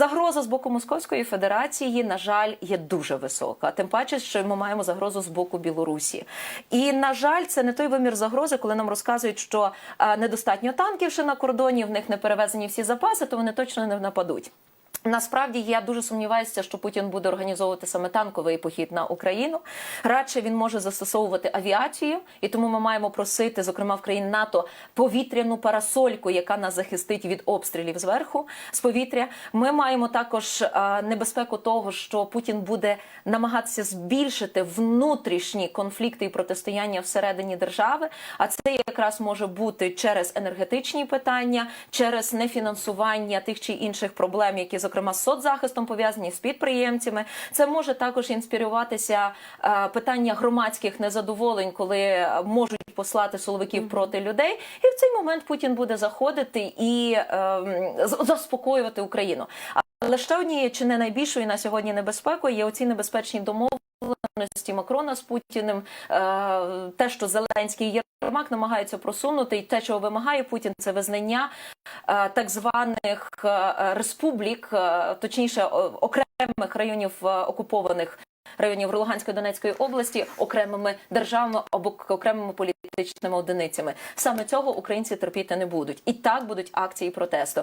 Загроза з боку Московської Федерації, на жаль, є дуже висока. Тим паче, що ми маємо загрозу з боку Білорусі. І на жаль, це не той вимір загрози, коли нам розказують, що е, недостатньо танків ще на кордоні, в них не перевезені всі запаси, то вони точно не нападуть. Насправді я дуже сумніваюся, що Путін буде організовувати саме танковий похід на Україну. Радше він може застосовувати авіацію, і тому ми маємо просити, зокрема в країн НАТО, повітряну парасольку, яка нас захистить від обстрілів зверху з повітря. Ми маємо також е, небезпеку того, що Путін буде намагатися збільшити внутрішні конфлікти і протистояння всередині держави. А це якраз може бути через енергетичні питання, через нефінансування тих чи інших проблем, які зокрема з соцзахистом пов'язані з підприємцями. Це може також інспіруватися е, питання громадських незадоволень, коли е, можуть послати силовиків проти людей. І в цей момент Путін буде заходити і е, заспокоювати Україну. Але ще однією чи не найбільшою на сьогодні небезпекою є оці небезпечні домовленості Макрона з Путіним. Е, те, що Зеленський Єрмак намагаються просунути, і те, чого вимагає Путін, це визнання е, так званих е, республік, точніше окремих районів окупованих. Районів Луганської Донецької області окремими державами або окремими політичними одиницями саме цього українці терпіти не будуть, і так будуть акції протесту.